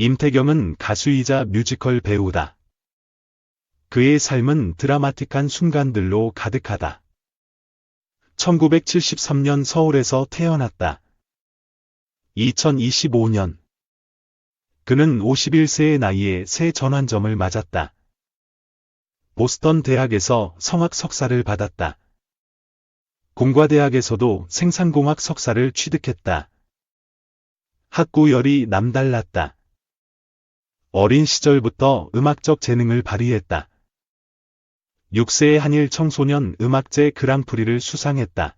임태경은 가수이자 뮤지컬 배우다. 그의 삶은 드라마틱한 순간들로 가득하다. 1973년 서울에서 태어났다. 2025년 그는 51세의 나이에 새 전환점을 맞았다. 보스턴 대학에서 성악 석사를 받았다. 공과대학에서도 생산공학 석사를 취득했다. 학구열이 남달랐다. 어린 시절부터 음악적 재능을 발휘했다. 6세의 한일 청소년 음악제 그랑프리를 수상했다.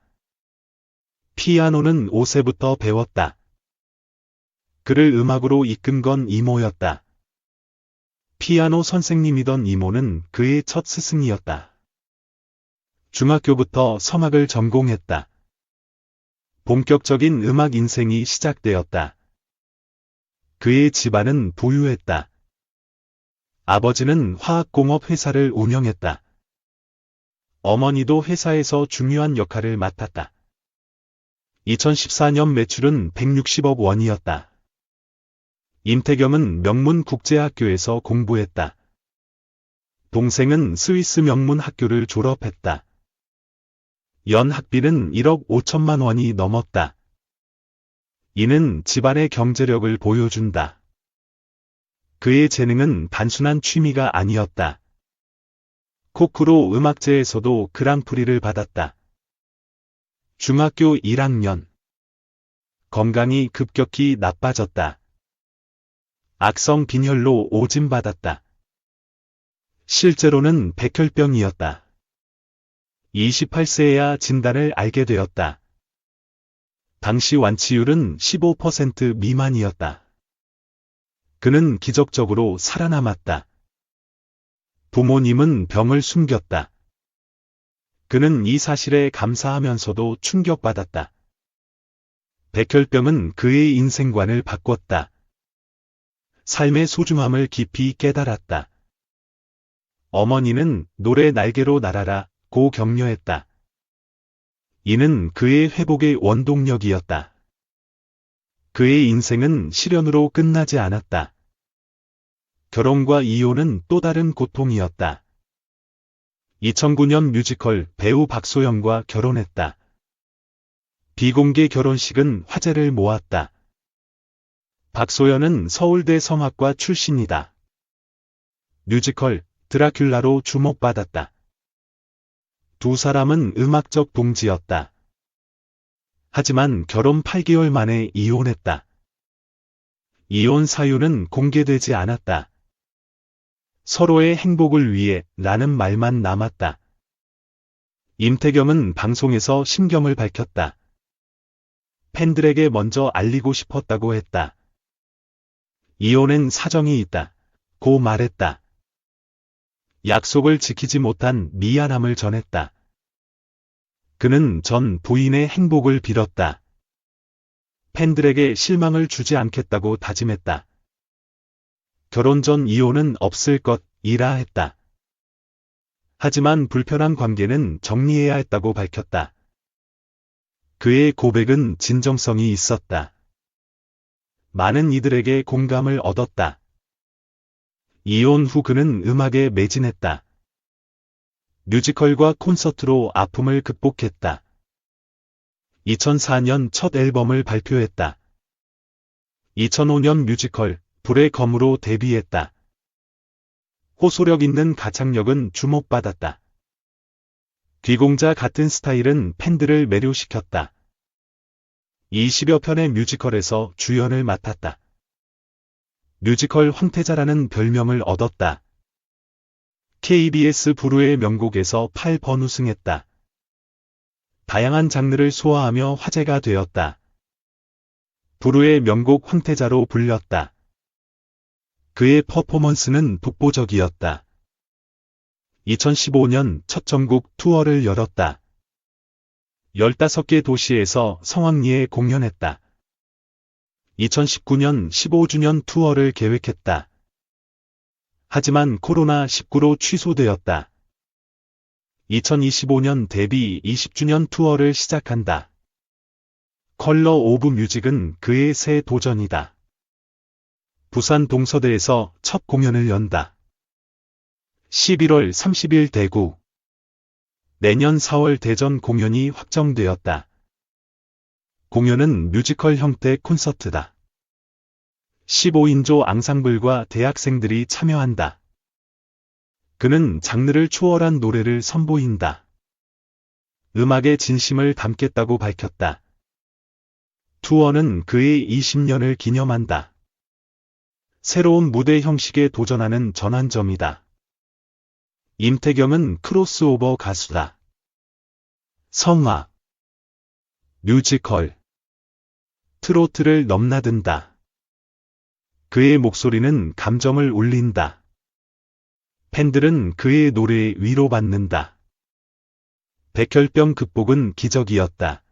피아노는 5세부터 배웠다. 그를 음악으로 이끈 건 이모였다. 피아노 선생님이던 이모는 그의 첫 스승이었다. 중학교부터 성악을 전공했다. 본격적인 음악 인생이 시작되었다. 그의 집안은 부유했다. 아버지는 화학공업 회사를 운영했다. 어머니도 회사에서 중요한 역할을 맡았다. 2014년 매출은 160억 원이었다. 임태겸은 명문 국제학교에서 공부했다. 동생은 스위스 명문 학교를 졸업했다. 연 학비는 1억 5천만 원이 넘었다. 이는 집안의 경제력을 보여준다. 그의 재능은 단순한 취미가 아니었다. 코크로 음악제에서도 그랑프리를 받았다. 중학교 1학년. 건강이 급격히 나빠졌다. 악성 빈혈로 오진받았다. 실제로는 백혈병이었다. 28세에야 진단을 알게 되었다. 당시 완치율은 15% 미만이었다. 그는 기적적으로 살아남았다. 부모님은 병을 숨겼다. 그는 이 사실에 감사하면서도 충격받았다. 백혈병은 그의 인생관을 바꿨다. 삶의 소중함을 깊이 깨달았다. 어머니는 노래 날개로 날아라 고 격려했다. 이는 그의 회복의 원동력이었다. 그의 인생은 시련으로 끝나지 않았다. 결혼과 이혼은 또 다른 고통이었다. 2009년 뮤지컬 배우 박소영과 결혼했다. 비공개 결혼식은 화제를 모았다. 박소연은 서울대 성악과 출신이다. 뮤지컬 드라큘라로 주목받았다. 두 사람은 음악적 동지였다. 하지만 결혼 8개월 만에 이혼했다. 이혼 사유는 공개되지 않았다. 서로의 행복을 위해 라는 말만 남았다. 임태경은 방송에서 심경을 밝혔다. 팬들에게 먼저 알리고 싶었다고 했다. 이혼엔 사정이 있다. 고 말했다. 약속을 지키지 못한 미안함을 전했다. 그는 전 부인의 행복을 빌었다. 팬들에게 실망을 주지 않겠다고 다짐했다. 결혼 전 이혼은 없을 것이라 했다. 하지만 불편한 관계는 정리해야 했다고 밝혔다. 그의 고백은 진정성이 있었다. 많은 이들에게 공감을 얻었다. 이혼 후 그는 음악에 매진했다. 뮤지컬과 콘서트로 아픔을 극복했다. 2004년 첫 앨범을 발표했다. 2005년 뮤지컬 불의 검으로 데뷔했다. 호소력 있는 가창력은 주목받았다. 귀공자 같은 스타일은 팬들을 매료시켰다. 20여 편의 뮤지컬에서 주연을 맡았다. 뮤지컬 황태자라는 별명을 얻었다. KBS 부르의 명곡에서 8번 우승했다. 다양한 장르를 소화하며 화제가 되었다. 부르의 명곡 황태자로 불렸다. 그의 퍼포먼스는 독보적이었다. 2015년 첫 전국 투어를 열었다. 15개 도시에서 성황리에 공연했다. 2019년 15주년 투어를 계획했다. 하지만 코로나19로 취소되었다. 2025년 데뷔 20주년 투어를 시작한다. 컬러 오브 뮤직은 그의 새 도전이다. 부산 동서대에서 첫 공연을 연다. 11월 30일 대구. 내년 4월 대전 공연이 확정되었다. 공연은 뮤지컬 형태 콘서트다. 15인조 앙상블과 대학생들이 참여한다. 그는 장르를 초월한 노래를 선보인다. 음악에 진심을 담겠다고 밝혔다. 투어는 그의 20년을 기념한다. 새로운 무대 형식에 도전하는 전환점이다. 임태경은 크로스오버 가수다. 성악, 뮤지컬, 트로트를 넘나든다. 그의 목소리는 감정을 울린다. 팬들은 그의 노래에 위로받는다. 백혈병 극복은 기적이었다.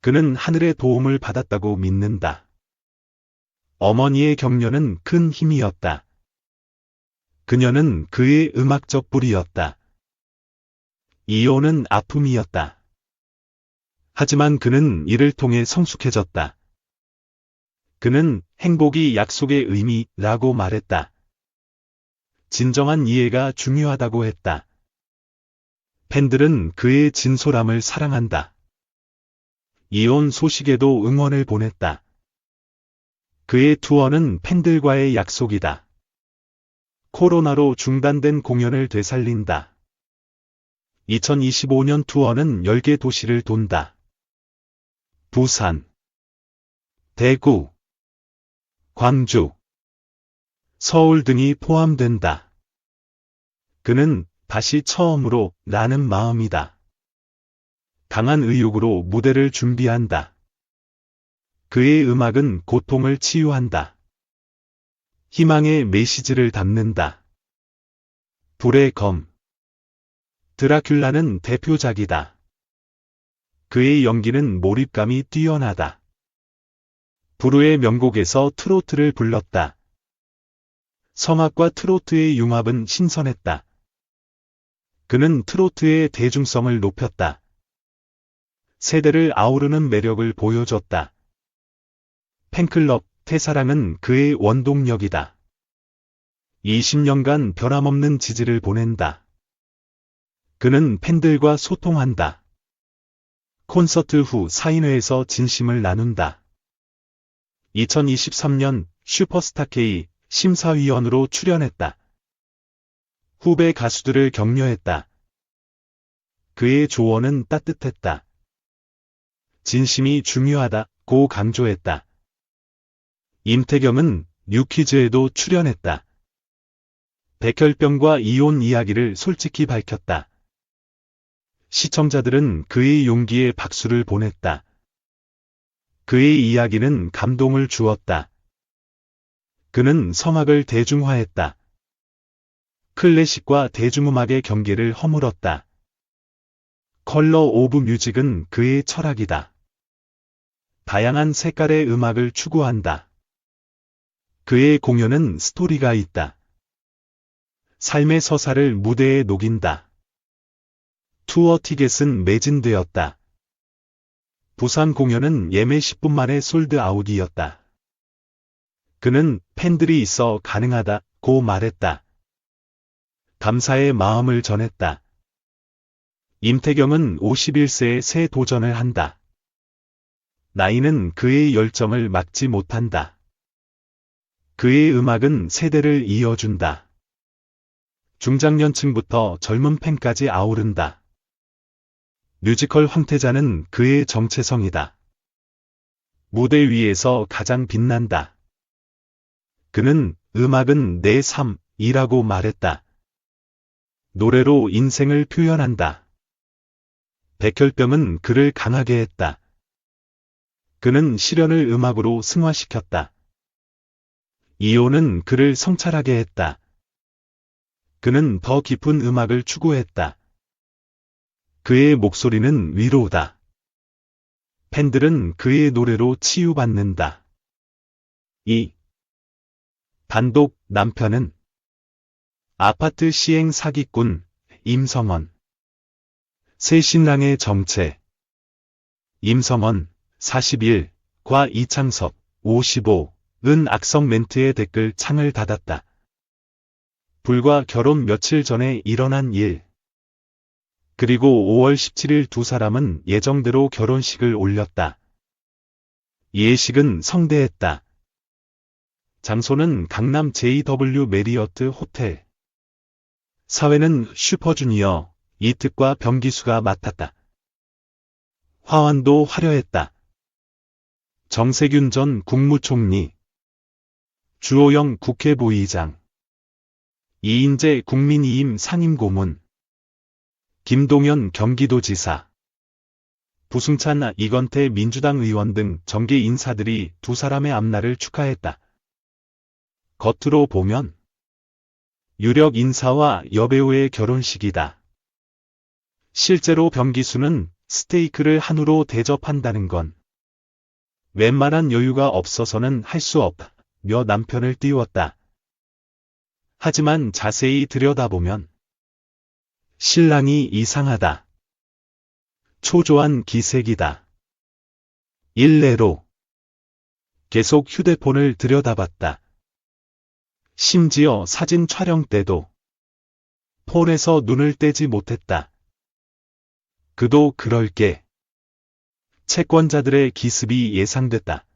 그는 하늘의 도움을 받았다고 믿는다. 어머니의 격려는 큰 힘이었다. 그녀는 그의 음악적 뿌리였다. 이혼은 아픔이었다. 하지만 그는 이를 통해 성숙해졌다. 그는 행복이 약속의 의미라고 말했다. 진정한 이해가 중요하다고 했다. 팬들은 그의 진솔함을 사랑한다. 이혼 소식에도 응원을 보냈다. 그의 투어는 팬들과의 약속이다. 코로나로 중단된 공연을 되살린다. 2025년 투어는 10개 도시를 돈다. 부산, 대구, 광주, 서울 등이 포함된다. 그는 다시 처음으로 라는 마음이다. 강한 의욕으로 무대를 준비한다. 그의 음악은 고통을 치유한다. 희망의 메시지를 담는다. 불의 검 드라큘라는 대표작이다. 그의 연기는 몰입감이 뛰어나다. 부르의 명곡에서 트로트를 불렀다. 성악과 트로트의 융합은 신선했다. 그는 트로트의 대중성을 높였다. 세대를 아우르는 매력을 보여줬다. 팬클럽 태사랑은 그의 원동력이다. 20년간 변함없는 지지를 보낸다. 그는 팬들과 소통한다. 콘서트 후 사인회에서 진심을 나눈다. 2023년 슈퍼스타 K 심사위원으로 출연했다. 후배 가수들을 격려했다. 그의 조언은 따뜻했다. 진심이 중요하다고 강조했다. 임태경은 뉴키즈에도 출연했다. 백혈병과 이혼 이야기를 솔직히 밝혔다. 시청자들은 그의 용기에 박수를 보냈다. 그의 이야기는 감동을 주었다. 그는 성악을 대중화했다. 클래식과 대중음악의 경계를 허물었다. 컬러 오브 뮤직은 그의 철학이다. 다양한 색깔의 음악을 추구한다. 그의 공연은 스토리가 있다. 삶의 서사를 무대에 녹인다. 투어 티켓은 매진되었다. 부산 공연은 예매 10분 만에 솔드 아웃이었다. 그는 팬들이 있어 가능하다고 말했다. 감사의 마음을 전했다. 임태경은 51세에 새 도전을 한다. 나이는 그의 열정을 막지 못한다. 그의 음악은 세대를 이어준다. 중장년층부터 젊은 팬까지 아우른다. 뮤지컬 황태자는 그의 정체성이다. 무대 위에서 가장 빛난다. 그는 음악은 내 삶이라고 말했다. 노래로 인생을 표현한다. 백혈병은 그를 강하게 했다. 그는 시련을 음악으로 승화시켰다. 이온은 그를 성찰하게 했다. 그는 더 깊은 음악을 추구했다. 그의 목소리는 위로다. 팬들은 그의 노래로 치유받는다. 2. 단독 남편은 아파트 시행 사기꾼 임성원 새 신랑의 정체 임성원 41 과 이창섭 55 은 악성 멘트의 댓글 창을 닫았다. 불과 결혼 며칠 전에 일어난 일. 그리고 5월 17일 두 사람은 예정대로 결혼식을 올렸다. 예식은 성대했다. 장소는 강남 JW 메리어트 호텔. 사회는 슈퍼주니어, 이특과 병기수가 맡았다. 화환도 화려했다. 정세균 전 국무총리, 주호영 국회 부의장, 이인재 국민이임 상임고문, 김동연 경기도지사, 부승찬 이건태 민주당 의원 등 정계 인사들이 두 사람의 앞날을 축하했다. 겉으로 보면 유력 인사와 여배우의 결혼식이다. 실제로 병기수는 스테이크를 한우로 대접한다는 건 웬만한 여유가 없어서는 할 수 없며 남편을 띄웠다. 하지만 자세히 들여다보면 신랑이 이상하다. 초조한 기색이다. 일례로 계속 휴대폰을 들여다봤다. 심지어 사진 촬영 때도 폰에서 눈을 떼지 못했다. 그도 그럴 게 채권자들의 기습이 예상됐다.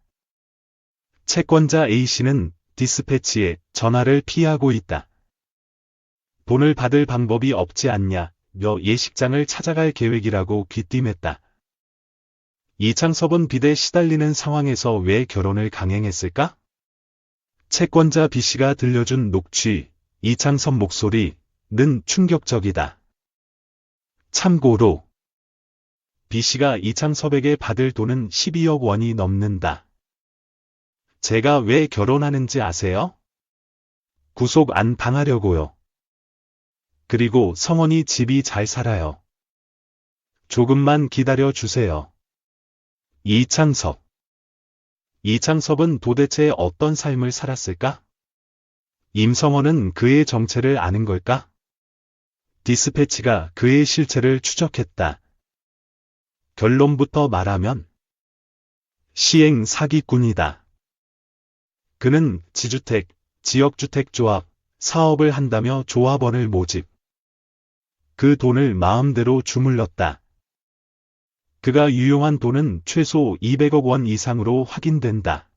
채권자 A씨는 디스패치에 전화를 피하고 있다. 돈을 받을 방법이 없지 않냐, 며 예식장을 찾아갈 계획이라고 귀띔했다. 이창섭은 빚에 시달리는 상황에서 왜 결혼을 강행했을까? 채권자 B씨가 들려준 녹취, 이창섭 목소리는 충격적이다. 참고로 B씨가 이창섭에게 받을 돈은 12억 원이 넘는다. 제가 왜 결혼하는지 아세요? 구속 안 당하려고요. 그리고 성원이 집이 잘 살아요. 조금만 기다려 주세요. 이창섭. 이창섭은 도대체 어떤 삶을 살았을까? 임성원은 그의 정체를 아는 걸까? 디스패치가 그의 실체를 추적했다. 결론부터 말하면 시행 사기꾼이다. 그는 지주택, 지역주택조합, 사업을 한다며 조합원을 모집. 그 돈을 마음대로 주물렀다. 그가 유용한 돈은 최소 200억 원 이상으로 확인된다.